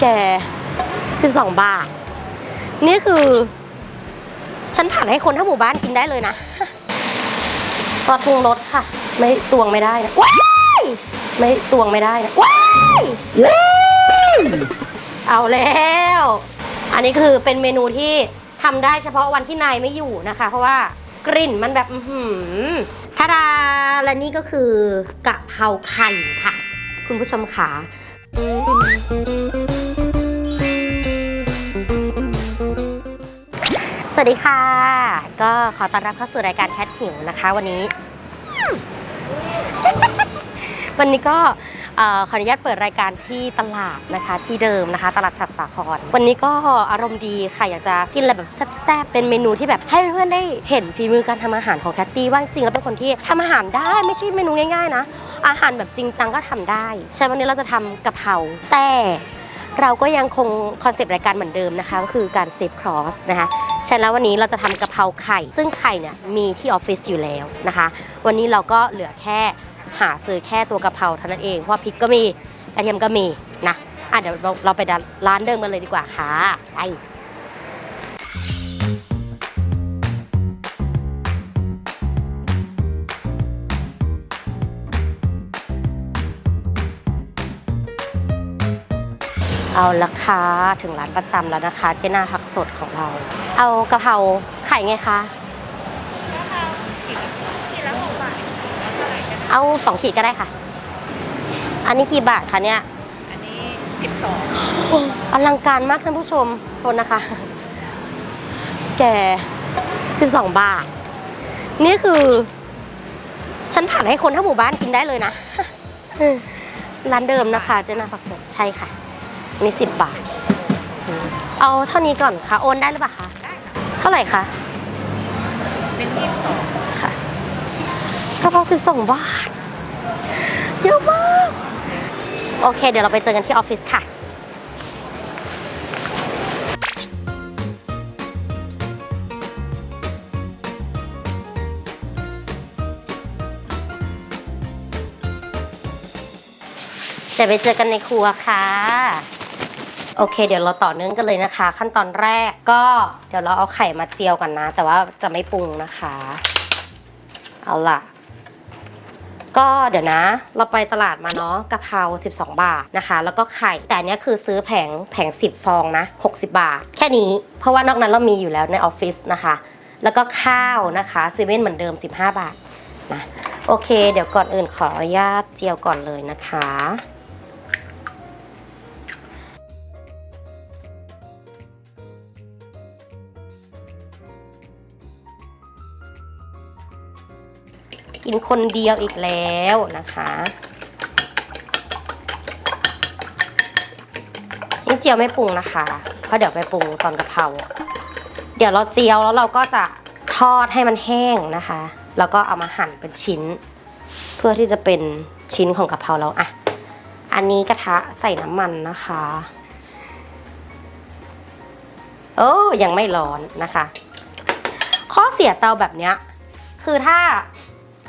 แกสิบสองบาท นี่คือ ฉันผัดให้คนทั้งหมู่บ้านกินได้เลยนะซอสปรุงรสค่ะ ไม่ตวงไม่ได้นะว้ายไม่ตวงไม่ได้นะว้ายเอาแล้ว อันนี้คือเป็นเมนูที่ทำได้เฉพาะวันที่นายไม่อยู่นะคะ เพราะว่ากลิ่นมันแบบอือหือทาดาและนี่ก็คือกะเพราไข่ค่ะ คุณผู้ชมขา สวัสดีค่ะ ก็ขอต้อนรับเข้าสู่รายการแคทหิวนะคะวันนี้ วันนี้ก็ขออนุญาตเปิดรายการที่ตลาดนะคะที่เดิมนะคะ ตลาดฉัดสาครวันนี้ก็อารมณ์ดีค่ะอยากจะกินอะไรแบบแซ่บๆเป็นเมนูที่แบบให้เพื่อนๆได้เห็นฝีมือการทำอาหารของแคตตี้ว่าจริงๆแล้วเป็นคนที่ทำอาหารได้ไม่ใช่เมนูง่ายๆนะ อาหารแบบจริงจังก็ทำได้ ใช่วันนี้เราจะทำกะเพราแต่เราก็ยังคงคอนเซปต์รายการเหมือนเดิมนะคะ ก็คือการเซฟครอสนะคะใช่แล้ววันนี้เราจะทำกะเพราไข่ ซึ่งไข่เนี่ยมีที่ออฟฟิศอยู่แล้วนะคะ วันนี้เราก็เหลือแค่หาซื้อแค่ตัวกะเพราเท่านั้นเองเพราะพริกก็มีกระเทียมก็มีนะอะเดี๋ยวเราไปร้านเดิมกันเลยดีกว่าค่ะไป เอาละค่ะถึงร้านประจำแล้วนะคะ เจนาผักสดของเรา เอากะเพราไข่ไงคะเอาสองขีดก็ได้ค่ะ อันนี้กี่บาทคะเนี่ย อันนี้สิบสองอลังการมากท่านผู้ชมโทษนะคะ แก12บาท นี่คือ ฉันผัดให้คนทั้งหมู่บ้านกินได้เลยนะ ร้านเดิมนะคะ เจ้านาผักสดใช่ค่ะ อันนี่10บาท เอาเท่านี้ก่อนค่ะ โอนได้หรือเปล่าคะได้ค่ะเท่าไหร่คะ เป็นยี่สิบสองค่ะกระเพรา12บาท เยอะมาก โอเค เดี๋ยวเราไปเจอกันที่ออฟฟิศค่ะเดี๋ยวไปเจอกันในครัวค่ะ โอเค เดี๋ยวเราต่อเนื่องกันเลยนะคะ ขั้นตอนแรกก็เดี๋ยวเราเอาไข่มาเจียวกันนะ แต่ว่าจะไม่ปรุงนะคะ เอาล่ะก็เดี๋ยวนะเราไปตลาดมาเนาะกะเพรา12 บาทนะคะ แล้วก็ไข่แต่นเนี้ยคือซื้อแผงแผง 10 ฟองนะ 60 บาท แค่นี้เพราะว่านอกนั้นเรามีอยู่แล้วในออฟฟิศนะคะ แล้วก็ข้าวนะคะเซเว่นเหมือนเดิม 15 บาทนะโอเค เดี๋ยวก่อนอื่นขออนุญาตเจียวก่อนเลยนะคะ กินคนเดียวอีกแล้วนะคะนี่เจียวไม่ปรุงนะคะ เพราะเดี๋ยวไปปรุงตอนกะเพราเดี๋ยวเราเจียวแล้วเราก็จะทอดให้มันแห้งนะคะ แล้วก็เอามาหั่นเป็นชิ้น เพื่อที่จะเป็นชิ้นของกะเพราเราอะอันนี้กระทะใส่น้ำมันนะคะโอ้ยังไม่ร้อนนะคะ ข้อเสียเตาแบบเนี้ยคือถ้า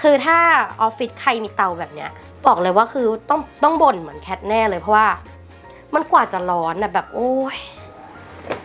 คือถ้าออฟฟิศใครมีเตาแบบเนี้ยบอกเลยว่าคือต้องต้องบ่นเหมือนแคทแน่เลยเพราะว่า มันกว่าจะร้อนนะแบบโอ้ย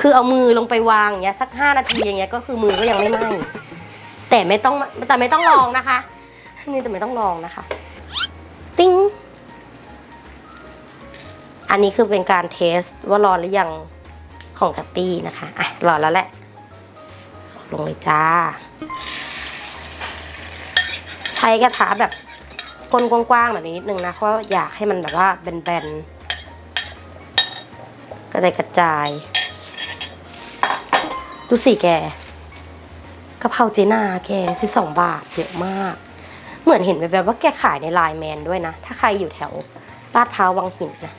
คือเอามือลงไปวางอย่างเงี้ยสักห้านาทีอย่างเงี้ยก็คือมือก็ยังไม่ไหม้แต่ไม่ต้องแต่ไม่ต้องลองนะคะนี่แต่ไม่ต้องลองนะคะ ติ้งอันนี้คือเป็นการเทสว่าร้อนหรือยังของแคตตี้นะคะอะร้อนแล้วแหละลงเลยจ้า ช้กระทะแบบก้นกว้างๆแบบนี้นิดนึงนะเพราะอยากให้มันแบบว่าแบนๆกระจายกระจาย ดูสิแกกะเพราเจนาแก12บาทเยอะมาก เหมือนเห็นแบบว่าแกขายในไลน์แมนด้วยนะ ถ้าใครอยู่แถวลาดพร้าววังหินนะ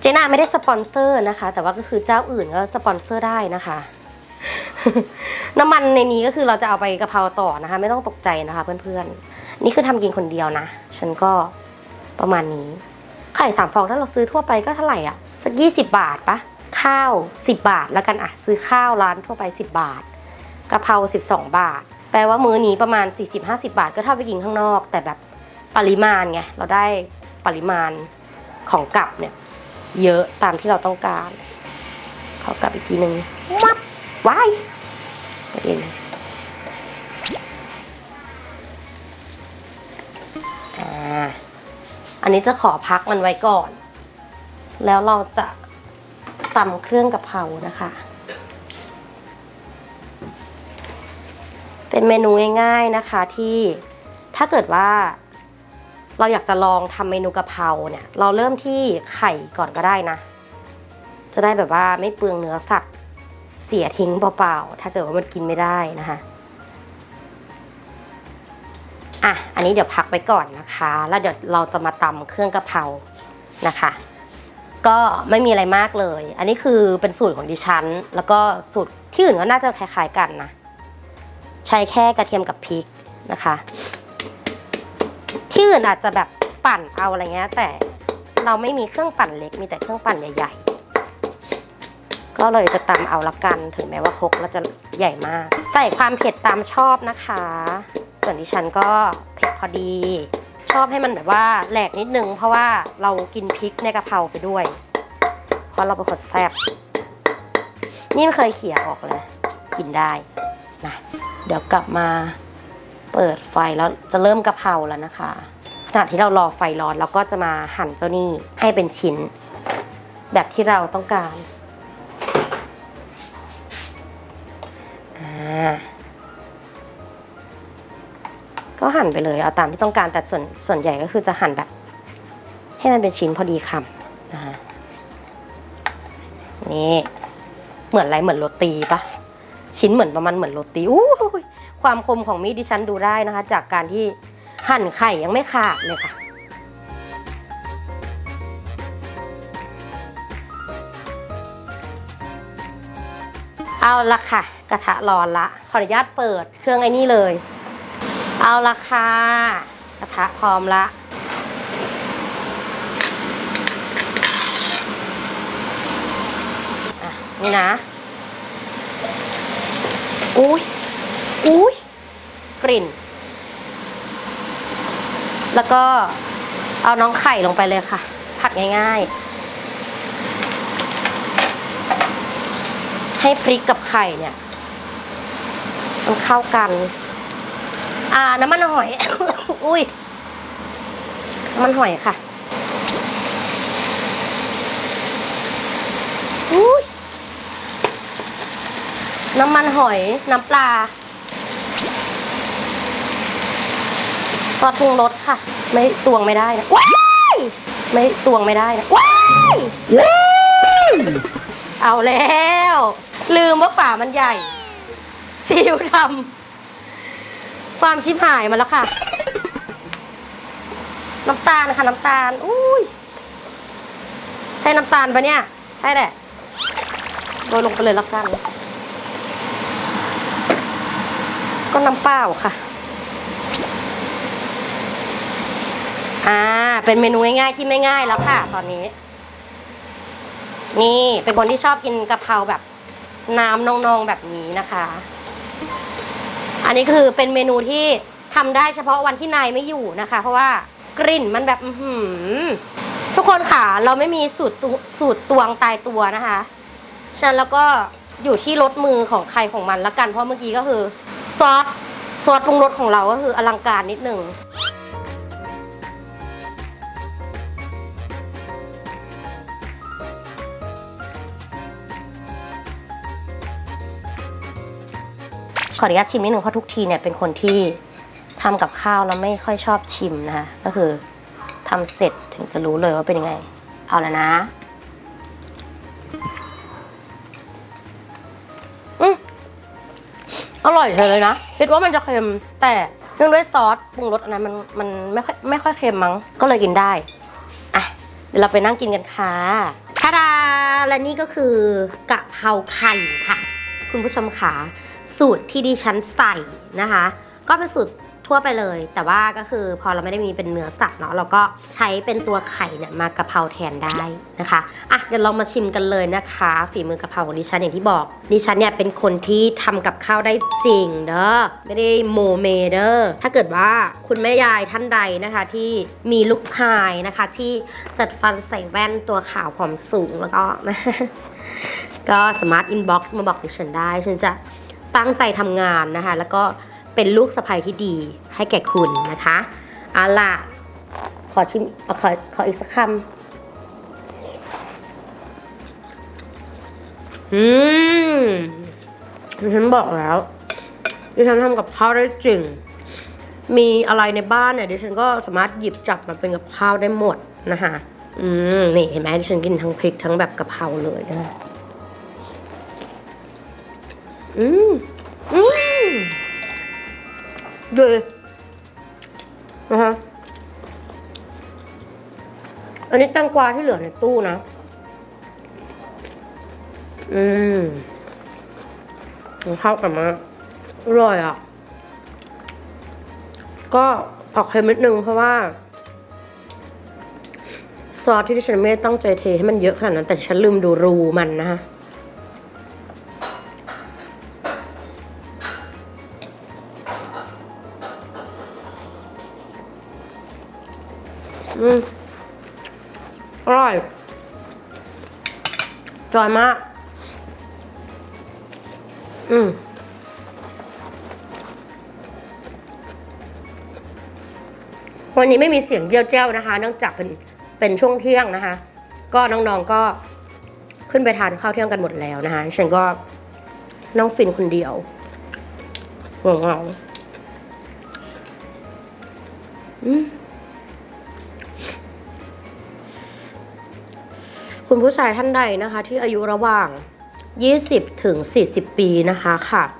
เจนาไม่ได้สปอนเซอร์นะคะ แต่ว่าก็คือเจ้าอื่นก็สปอนเซอร์ได้นะคะ น้ำมันในนี้ก็คือเราจะเอาไปกะเพราต่อนะคะ ไม่ต้องตกใจนะคะ เพื่อนๆ นี่คือทำกินคนเดียวนะ ฉันก็ประมาณนี้ ไข่สามฟองถ้าเราซื้อทั่วไปก็เท่าไหร่อะ สักยี่สิบบาทปะข้าวสิบบาทแล้วกันอะ ซื้อข้าวร้านทั่วไปสิบบาทกะเพราสิบสองบาท แปลว่ามื้อนี้ประมาณ 40-50 บาท ก็เท่าไปกินข้างนอก แต่แบบปริมาณไงเราได้ปริมาณของกลับเนี่ย เยอะตามที่เราต้องการ เขากลับอีกทีหนึ่งมับ ว้ายประเด็นอ่าอันนี้จะขอพักมันไว้ก่อน แล้วเราจะตำเครื่องกะเพรานะคะ เป็นเมนูง่าย ๆนะคะที่ถ้าเกิดว่าเราอยากจะลองทำเมนูกะเพราเนี่ย เราเริ่มที่ไข่ก่อนก็ได้นะ จะได้แบบว่าไม่เปลืองเนื้อสัตว์ เสียทิ้งเปล่าๆ ถ้าเกิดว่ามันกินไม่ได้นะคะอะ อันนี้เดี๋ยวพักไปก่อนนะคะ แล้วเดี๋ยวเราจะมาตำเครื่องกะเพรานะคะ ก็ไม่มีอะไรมากเลย อันนี้คือเป็นสูตรของดิฉัน แล้วก็สูตรที่อื่นก็น่าจะคล้ายๆกันนะ ใช้แค่กระเทียมกับพริกนะคะ ที่อื่นอาจจะแบบปั่นเอาอะไรเงี้ย แต่เราไม่มีเครื่องปั่นเล็ก มีแต่เครื่องปั่นใหญ่ๆ ก็เลยจะตำเอาละกัน ถึงแม้ว่าครกเราจะใหญ่มาก ใส่ความเผ็ดตามชอบนะคะ ส่วนดิฉันก็เผ็ดพอดี ชอบให้มันแบบว่าแหลกนิดนึง เพราะว่าเรากินพริกในกะเพราไปด้วย เพราะเราเป็นคนแซ่บนี่ไม่เคยเขี่ยออกเลย กินได้นะเดี๋ยวกลับมาเปิดไฟแล้วจะเริ่มกะเพราแล้วนะคะขณะที่เรารอไฟร้อนเราก็จะมาหั่นเจ้านี่ให้เป็นชิ้น แบบที่เราต้องการ ก็หั่นไปเลยเอาตามที่ต้องการแต่ส่วนส่วนใหญ่ก็คือจะหั่นแบบ ให้มันเป็นชิ้นพอดีคำนะคะนี่เหมือนอะไรเหมือนโรตีปะชิ้นเหมือนประมาณเหมือนโรตีอู้ความคมของมีดดิฉันดูได้นะคะ จากการที่หั่นไข่ยังไม่ขาดเลยค่ะเอาละค่ะ กระทะร้อนละ ขออนุญาตเปิดเครื่องไอ้นี่เลย เอาละค่ะ กระทะพร้อมละอะนี่นะ อุ้ยอุ้ยกลิ่น แล้วก็เอาน้องไข่ลงไปเลยค่ะ ผัดง่ายๆ ให้พริกกับไข่เนี่ย มันเข้ากัน อ่าน้ำมันหอย อุ้ยน้ำมันหอยค่ะอุ้ยน้ำมันหอย น้ำปลาซอสปรุงรสค่ะ ไม่ตวงไม่ได้นะว้ายไม่ตวงไม่ได้นะว้ายว้ายเอาแล้ว ลืมว่าฝามันใหญ่ ซีอิ๊วทำความชิบหายมาแล้วค่ะ น้ำตาลค่ะน้ำตาลอุ้ยใช่น้ำตาลปะเนี่ย ใช่แหละโรยลงไปเลยล้วกัน ก็น้ำเปล่าค่ะ อ่า เป็นเมนูง่ายๆที่ไม่ง่ายแล้วค่ะ ตอนนี้ นี่เป็นคนที่ชอบกินกะเพราแบบน้ำนองๆแบบนี้นะคะ อันนี้คือเป็นเมนูที่ทำได้เฉพาะวันที่นายไม่อยู่นะคะ เพราะว่ากลิ่นมันแบบอือหืมทุกคนค่ะเราไม่มีสูตรสูตรตวงตายตัวนะคะฉันแล้วก็อยู่ที่รสมือของใครของมันละกันเพราะเมื่อกี้ก็คือซอสซอสปรุงรสของเราก็คืออลังการนิดหนึ่ง ขออนุญาตชิมนิดหนึ่งเพราะทุกทีเนี่ยเป็นคนที่ทำกับข้าวแล้วไม่ค่อยชอบชิมนะคะก็คือทำเสร็จถึงจะรู้เลยว่าเป็นยังไง เอาแล้วนะอืมอร่อยเลยนะคิดว่ามันจะเค็มแต่เนื่องด้วยซอสปรุงรสอันนั้นมันมันไม่ค่อยไม่ค่อยเค็มมั้งก็เลยกินได้อะเดี๋ยวเราไปนั่งกินกันค่ะทาดาและนี่ก็คือกะเพราไข่ค่ะ คุณผู้ชมค่ะ สูตรที่ดิฉันใส่นะคะ ก็เป็นสูตรทั่วไปเลย แต่ว่าก็คือพอเราไม่ได้มีเป็นเนื้อสัตว์เนาะเราก็ใช้เป็นตัวไข่เนี่ยมากะเพราแทนได้นะคะอะเดี๋ยวเรามาชิมกันเลยนะคะ ฝีมือกะเพราของดิฉันอย่างที่บอก ดิฉันเนี่ยเป็นคนที่ทำกับข้าวได้จริงเด้อไม่ได้โมเมเด้อถ้าเกิดว่าคุณแม่ยายท่านใดนะคะที่มีลูกชายนะคะ ที่จัดฟันใส่แว่นตัวขาวผอมสูงแล้วก็ก็สามารถอินบ็อกซ์มาบอกดิฉันได้ฉันจะ ตั้งใจทำงานนะคะ แล้วก็เป็นลูกสะใภ้ที่ดีให้แก่คุณนะคะเอาล่ะขอชิมขอขออีกสักคำอืมดิฉันบอกแล้วดิฉันทำกับข้าวได้จริง มีอะไรในบ้านเนี่ยดิฉันก็สามารถหยิบจับมาเป็นกับข้าวได้หมดนะคะอืมนี่เห็นไหมดิฉันกินทั้งพริกทั้งแบบกะเพราเลยนะ อืมอืมดีนะคะอันนี้แตังกวาที่เหลือในตู้นะ อืมเข้ากันมากอร่อยอะ ก็ออกเค็มนิดนึงเพราะว่า ซอสที่ดิฉันไม่ได้ตั้งใจเทให้มันเยอะขนาดนั้น แต่ฉันลืมดูรูมันนะคะ อืมอร่อยจอยมาก อืมวันนี้ไม่มีเสียงเจียวเจ้านะคะ เนื่องจากเป็นเป็นช่วงเที่ยงนะคะ ก็น้องๆก็ขึ้นไปทานข้าวเที่ยงกันหมดแล้วนะคะ ฉันก็น้องฟินคนเดียวเหงาๆอืม คุณผู้ชายท่านใดนะคะที่อายุระหว่าง 20 ถึง 40 ปีนะคะขาด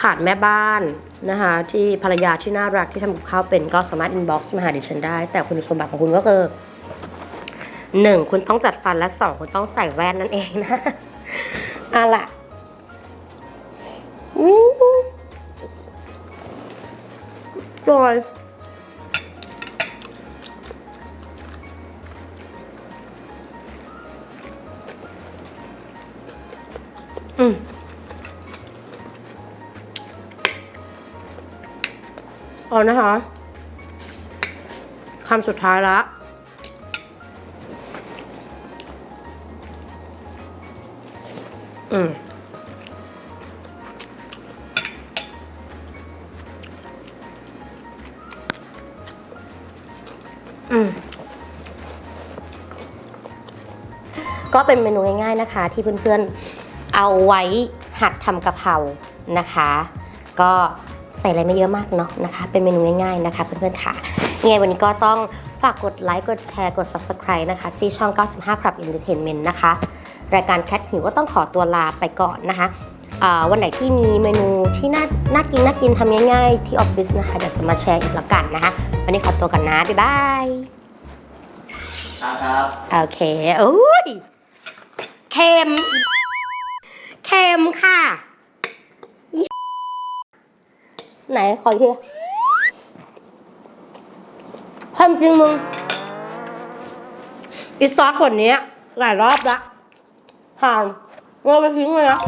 ขาดแม่บ้านนะคะที่ภรรยาที่น่ารักที่ทำกับข้าวเป็นก็สามารถอินบ็อกซ์มาหาดิฉันได้ แต่คุณสมบัติของคุณก็คือ 1. คุณต้องจัดฟันและ 2 คุณต้องใส่แว่นนั่นเองนะเอาล่ะอืมจอย เอานะคะคำสุดท้ายละอืมอืมก็เป็นเมนูง่ายๆนะคะ ที่เพื่อนๆเอาไว้หัดทำกะเพรานะคะ ก็ ส่อะไรไม่เยอะมากเนาะนะคะ เป็นเมนูง่ายๆนะคะเพื่อนๆค่ะยังไงวันนี้ก็ต้องฝากกดไลค์กดแชร์กด subscribe นะคะที่ช่อง 95 Club Entertainment นะคะ รายการแคทหิวก็ต้องขอตัวลาไปก่อนนะคะอ่าวันไหนที่มีเมนูที่น่าน่ากินน่ากินทำง่ายๆที่ออฟฟิศนะคะเดี๋ยวจะมาแชร์อีกแล้วกันนะคะ วันนี้ขอตัวกันนะ บ๊ายบายครับโอเคอุ้ยเค็มเค็มค่ะอี ไหนขออีกทีความจริงมึงอีซอสขวดนี้หลายรอบละห่านเราไปทิ้งเลยนะ